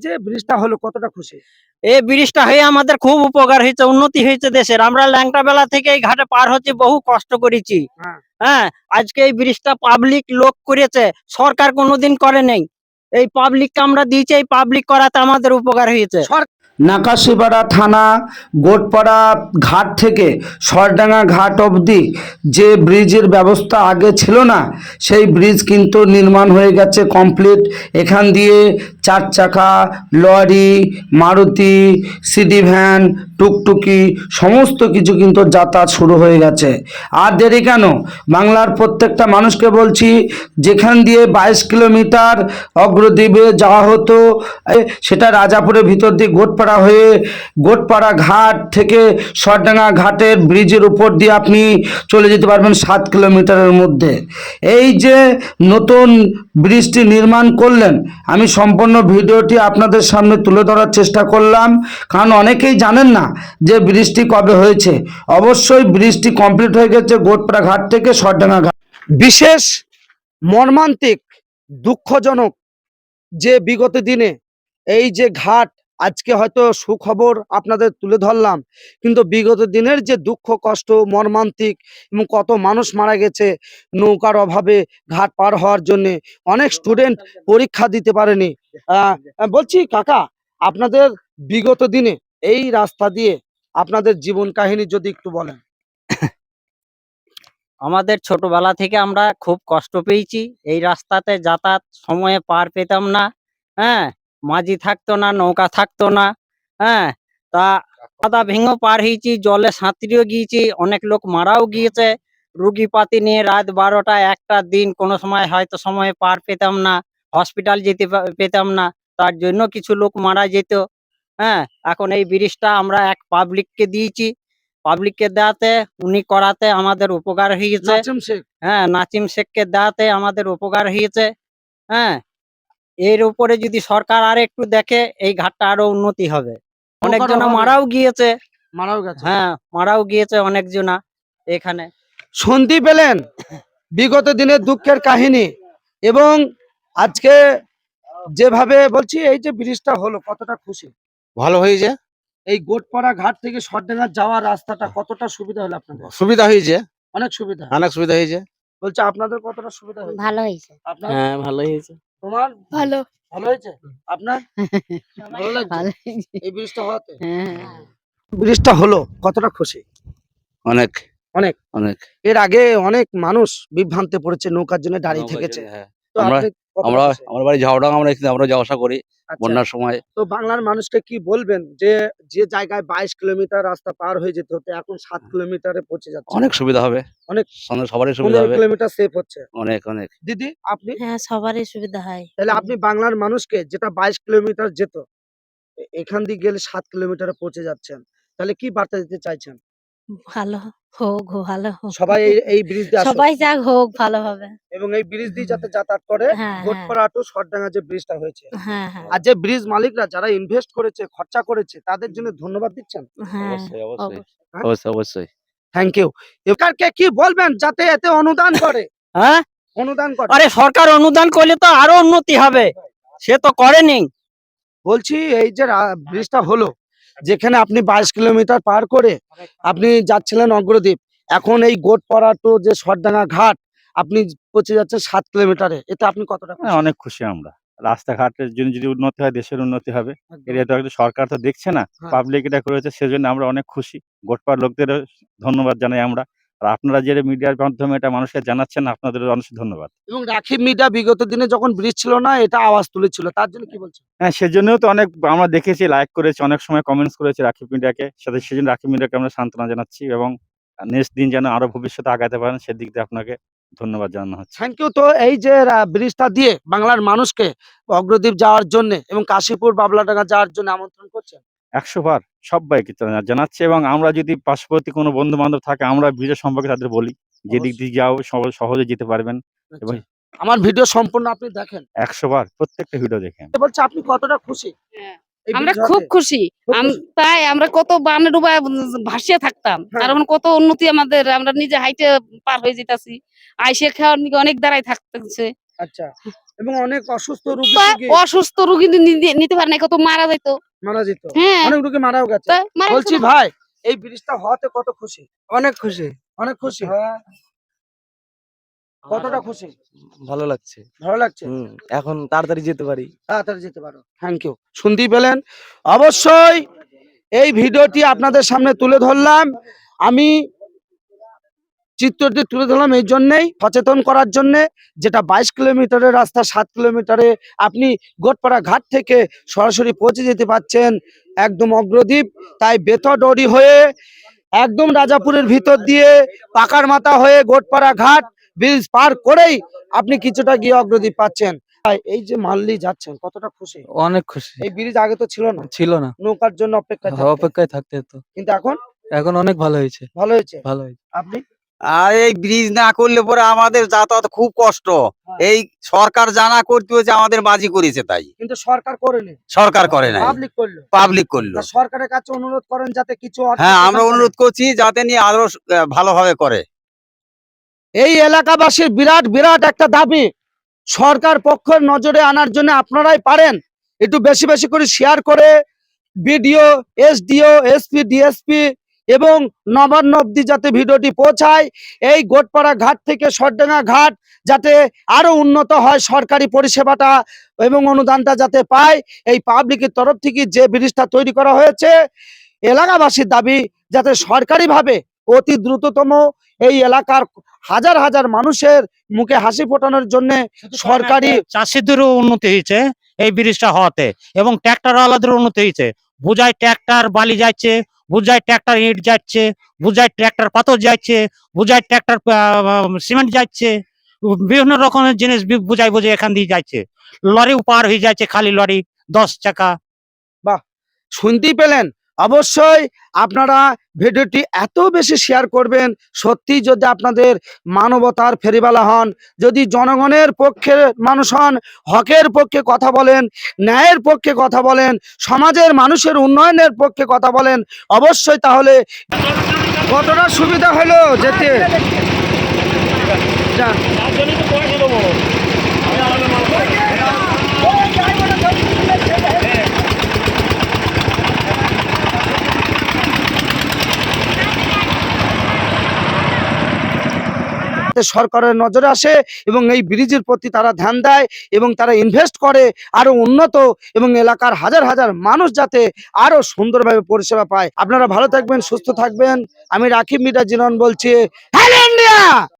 যে ব্রিজটা হলো কতটা খুশি? এই ব্রিজটা হয়ে আমাদের খুব উপকার হয়েছে উন্নতি হয়েছে দেশের। আমরা ল্যাংটা বেলা থেকে এই ঘাটে পার হচ্ছে বহু কষ্ট করেছি। হ্যাঁ। হ্যাঁ আজকে এই ব্রিজটা পাবলিক লোক করেছে সরকার কোনোদিন করে নেই। এই পাবলিককে আমরা দিয়েছি এই পাবলিক করাতে আমাদের উপকার হয়েছে। নাকাশিপাড়া থানা, গোটপাড়া ঘাট থেকে সরডাঙ্গা ঘাট অবধি যে ব্রিজের ব্যবস্থা আগে ছিল না, সেই ব্রিজ কিন্তু নির্মাণ হয়ে গেছে কমপ্লিট। এখান দিয়ে চার চাকা, লরি, মারুতি, সিডি ভ্যান, টুকটুকি সমস্ত কিছু কিন্তু যাতায়াত শুরু হয়ে গেছে। আর দেরি কেন? বাংলার প্রত্যেকটা মানুষকে বলছি, যেখান দিয়ে বাইশ কিলোমিটার অগ্রদ্বীপে যাওয়া হতো সেটা রাজাপুরের ভিতর দিয়ে গোটপাড়া হয়ে গোটপাড়া ঘাট থেকে সরডাঙ্গা ঘাটের ব্রিজের উপর দিয়ে আপনি চলে যেতে পারবেন সাত কিলোমিটারের মধ্যে। এই যে নতুন ব্রিজটি নির্মাণ করলেন, আমি সম্পূর্ণ ভিডিওটি আপনাদের সামনে তুলে ধরার চেষ্টা করলাম। কারণ অনেকেই জানেন না যে ব্রিজটি কবে হয়েছে। অবশ্যই ব্রিজটি কমপ্লিট হয়ে গেছে গোটপাড়া ঘাট থেকে সরডাঙ্গা ঘাট। বিশেষ মর্মান্তিক, দুঃখজনক যে বিগত দিনে এই যে ঘাট আজকে হয়তো সুখবর আপনাদের তুলে ধরলাম। কিন্তু বিগত দিনের যে দুঃখ, কষ্ট, মর্মান্তিক এবং কত মানুষ মারা গেছে নৌকার অভাবে ঘাট পার হওয়ার জন্য, অনেক স্টুডেন্ট পরীক্ষা দিতে পারেনি। বলছি, কাকা, আপনাদের বিগত দিনে এই রাস্তা দিয়ে আপনাদের জীবন কাহিনী যদি একটু বলেন। আমাদের ছোটবেলা থেকে আমরা খুব কষ্ট পেয়েছি। এই রাস্তাতে যাতায়াত সময়ে পার পেতাম না। হ্যাঁ মাঝি থাকতো না নৌকা থাকতো না হ্যাঁ? তা কাদা ভেঙেও পার হয়েছি জলে সাঁতরিয়েও গিয়েছি অনেক লোক মারাও গিয়েছে। রুগী পাতি নিয়ে রাত বারোটা একটা দিন কোনো সময় হয়তো সময়ে পার পেতাম না হসপিটাল যেতে পেতাম না তার জন্য কিছু লোক মারা যেত হ্যাঁ? এখন এই ব্রিজটা আমরা এক পাবলিককে দিয়েছি পাবলিককে দেওয়াতে উনি করাতে আমাদের উপকার হয়েছে। হ্যাঁ নাচিম শেখকে দেওয়াতে আমাদের উপকার হয়েছে হ্যাঁ? এর উপরে যদি সরকার আর একটু দেখে এই ঘাটটা আরও উন্নতি হবে। অনেকজনা। মারাও গিয়েছে। মারাও গেছে? হ্যাঁ মারাও গিয়েছে অনেকজনা এখানে। শুনতে পেলেন বিগত দিনের দুঃখের কাহিনী এবং আজকে যেভাবে বলছি এই যে ব্রিজটা হলো কতটা খুশি। ভালো হয়েছে। এই গোটপাড়া ঘাট থেকে সরডাঙ্গা যাওয়ার রাস্তাটা কতটা সুবিধা হলো আপনাদের? সুবিধা হয়েছে। অনেক সুবিধা। অনেক সুবিধা হয়েছে। বলছে আপনাদের কতটা সুবিধা ভালো হয়েছে। হ্যাঁ ভালো হয়েছে। তোমার ভালো। ভালো হয়েছে? আপনার? ভালো লাগছে? এই ব্রিজটা হওয়াতে? হ্যাঁ ব্রিজটা হলো কতটা খুশি? অনেক। অনেক। অনেক। এর আগে অনেক মানুষ বিভ্রান্তে পড়েছে নৌকার জন্য দাঁড়িয়ে থেকেছে। হ্যাঁ। আমরা- আমরা আমার বাড়ি ঝাউডাং আমরা এখানে আমরা যাওয়া আসা করি আচ্ছা, বন্যার সময়। তো বাংলার মানুষকে কি বলবেন যে যে জায়গায় বাইশ কিলোমিটার রাস্তা পার হয়ে যেতে হতো এখন সাত কিলোমিটারে পৌঁছে যাচ্ছে? অনেক সুবিধা হবে। অনেক। সবারই সুবিধা হবে। কিলোমিটার সেফ হচ্ছে। অনেক অনেক। দিদি আপনি? হ্যাঁ সবারই সুবিধা হয়। তাহলে আপনি বাংলার মানুষকে যেটা বাইশ কিলোমিটার যেত এখান দিয়ে গেলে সাত কিলোমিটারে পৌঁছে যাচ্ছেন তাহলে কি বার্তা দিতে চাইছেন? ভালো হোক ভালো হোক সবাই এই ব্রিজ দিয়ে আসুক। সবাই যাক হোক ভালোভাবে এবং এই ব্রিজ দিয়ে যাতে যাতায়াত করে হ্যাঁ হ্যাঁ। গোটপাড়া টু সরডাঙ্গা যে ব্রিজটা হয়েছে। হ্যাঁ হ্যাঁ। আর যে ব্রিজ মালিকরা যারা ইনভেস্ট করেছে খরচা করেছে তাদের জন্য ধন্যবাদ দিচ্ছেন? হ্যাঁ অবশ্যই অবশ্যই। অবশ্যই। অবশ্যই অবশ্যই। থ্যাংক ইউ সরকারকে কি বলবেন যাতে এতে অনুদান করে? হ্যাঁ? অনুদান করে। আরে সরকার অনুদান করলে তো আরও উন্নতি হবে। সে তো করেনি। বলছি এই যে রা- ব্রিজটা হলো যেখানে আপনি বাইশ কিলোমিটার পার করে আপনি যাচ্ছিলেন অগ্রদ্বীপ। এখন এই গোটপাড়া টু যে সরডাঙ্গা ঘাট আপনি পৌঁছে যাচ্ছেন সাত কিলোমিটারে। এতে আপনি কতটা হ্যাঁ, অনেক খুশি আমরা। রাস্তাঘাটের জন্য যদি উন্নতি হয় দেশের উন্নতি হবে। এটা তো একটা সরকার তো দেখছে না হ্যাঁ। পাবলিক এটা করেছে সেজন্য আমরা অনেক খুশি। গোটপাড় লোকদের ধন্যবাদ জানাই আমরা। আর আপনারা যে মিডিয়ার মাধ্যমে এটা মানুষকে জানাচ্ছেন আপনাদের অনেক ধন্যবাদ। এবং রাখি মিডিয়া বিগত দিনে যখন ব্রিজ ছিল না এটা আওয়াজ তুলেছিল। তার জন্য কি বলছেন? হ্যাঁ সেজন্যও তো অনেক আমরা দেখেছি লাইক করেছি অনেক সময় কমেন্টস করেছি রাখি মিডিয়াকে। সাথে সেজন্য রাখি মিডিয়াকে আমরা সান্ত্বনা জানাচ্ছি এবং নেক্সট দিন যেন আরও ভবিষ্যতে আগাতে পারেন সেদিক দিয়ে আপনাকে ধন্যবাদ জানানো হচ্ছে। থ্যাংক ইউ তো এই যে ব্রিজটা দিয়ে বাংলার মানুষকে অগ্রদ্বীপ যাওয়ার জন্য এবং কাশীপুর বাবলাডাঙ্গা যাওয়ার জন্য আমন্ত্রণ করছেন। একশো বার সবাইকে জানা- জানাচ্ছি। এবং আমরা যদি পার্শ্ববর্তী কোনো বন্ধু বান্ধব থাকে আমরা ভিডিও সম্পর্কে তাদের বলি। যেদিক দিয়ে যাও সহজে যেতে পারবেন। এবং আচ্ছা। আমার ভিডিও সম্পূর্ণ আপনি দেখেন। একশো বার প্রত্যেকটা ভিডিও দেখেন। বলছে আপনি কতটা খুশি? হ্যাঁ, আমরা খুব খুশি। তাই আমরা কত বানে ডুবা ভাসিয়ে থাকতাম। হ্যাঁ। আর এখন কত উন্নতি আমাদের আমরা নিজে হাইটে পার হয়ে যেতেছি। আইসের খাওয়ার নিকে অনেক দাঁড়াই থাকতেছে। আচ্ছা। এবং অনেক অসুস্থ রোগী অসুস্থ রুগী নিতে পারে না কত মারা যেত মারা যেত। হ্যাঁ। অনেক রোগী মারাও গেছে। মারা বলছি ভাই এই ব্রিজটা হওয়াতে কত খুশি? অনেক খুশি। অনেক খুশি? কতটা খুশি? ভালো লাগছে। ভালো লাগছে? হুম এখন তাড়াতাড়ি যেতে পারি। তাড়াতাড়ি যেতে পারো। থ্যাংক ইউ শুনতেই পেলেন অবশ্যই এই ভিডিওটি আপনাদের সামনে তুলে ধরলাম। আমি চিত্রটি তুলে ধরলাম এই জন্যেই সচেতন করার জন্যে যেটা বাইশ কিলোমিটারের রাস্তা সাত কিলোমিটারে আপনি গোটপাড়া ঘাট থেকে সরাসরি পৌঁছে যেতে পারছেন একদম অগ্রদ্বীপ। তাই বেতডরি হয়ে একদম রাজাপুরের ভিতর দিয়ে পাকার মাথা হয়ে গোটপাড়া ঘাট ব্রিজ পার করেই আপনি কিছুটা গিয়ে অগ্রদ্বীপ পাচ্ছেন। এই যে মাল্লি যাচ্ছেন কতটা খুশি? অনেক খুশি। এই ব্রিজ আগে তো ছিল না। ছিল না। নৌকার জন্য অপেক্ষা অপেক্ষায় থাকতে হতো। কিন্তু এখন? এখন অনেক ভালো হয়েছে। ভালো হয়েছে? ভালো হয়েছে। আপনি? আর এই ব্রিজ না করলে পরে আমাদের যাতায়াত খুব কষ্ট। এই সরকার জানা করতে হয়েছে আমাদের বাজি করেছে তাই। কিন্তু সরকার করেনি সরকার করে নাই। পাবলিক করল। পাবলিক করল। সরকারের কাছে অনুরোধ করেন যাতে কিছু হ্যাঁ আমরা অনুরোধ করছি যাতে নিয়ে আরও ভালোভাবে করে। এই এলাকাবাসীর বিরাট বিরাট একটা দাবি। সরকার পক্ষের নজরে আনার জন্য আপনারাই পারেন। একটু বেশি বেশি করে শেয়ার করে। বিডিও এসডিও এসপি ডিএসপি এবং নবান্ন অব্দি যাতে ভিডিওটি পৌঁছায় এই গোটপাড়া ঘাট থেকে সরডাঙ্গা ঘাট যাতে আরও উন্নত হয় সরকারি পরিষেবাটা এবং অনুদানটা যাতে পায় এই পাবলিকের তরফ থেকে যে ব্রিজটা তৈরি করা হয়েছে এলাকাবাসীর দাবি যাতে সরকারিভাবে অতি দ্রুততম এই এলাকার হাজার হাজার মানুষের মুখে হাসি ফোটানোর জন্য সরকারি চাষিদেরও উন্নতি হয়েছে। এই ব্রিজটা হওয়াতে। এবং ট্র্যাক্টর আলাদের উন্নতি হয়েছে। বুঝায় ট্র্যাক্টর বালি যাচ্ছে, বুঝায় ট্র্যাক্টর ইট যাচ্ছে, বুঝায় ট্র্যাক্টর পাথর যাচ্ছে, বুঝায় ট্র্যাক্টর সিমেন্ট যাচ্ছে। বিভিন্ন রকমের জিনিস বুঝায় বুঝাই এখান দিয়ে যাচ্ছে। লরি পার হয়ে যাচ্ছে খালি লরি, দশ চাকা। বাহ, শুনতেই পেলেন। অবশ্যই আপনারা ভিডিওটি এত বেশি শেয়ার করবেন, সত্যি যদি আপনাদের মানবতার ফেরিবালা হন, যদি জনগণের পক্ষে মানুষ হন, হকের পক্ষে কথা বলেন, ন্যায়ের পক্ষে কথা বলেন, সমাজের মানুষের উন্নয়নের পক্ষে কথা বলেন, অবশ্যই তাহলে কতটা সুবিধা হলো যেতে। যাতে সরকারের নজরে আসে এবং এই ব্রিজের প্রতি তারা ধ্যান দেয় এবং তারা ইনভেস্ট করে আরও উন্নত এবং এলাকার হাজার হাজার মানুষ যাতে আরও সুন্দরভাবে পরিষেবা পায়। আপনারা ভালো থাকবেন, সুস্থ থাকবেন। আমি রাকিব মিটা জিনন বলছি হ্যালো ইন্ডিয়া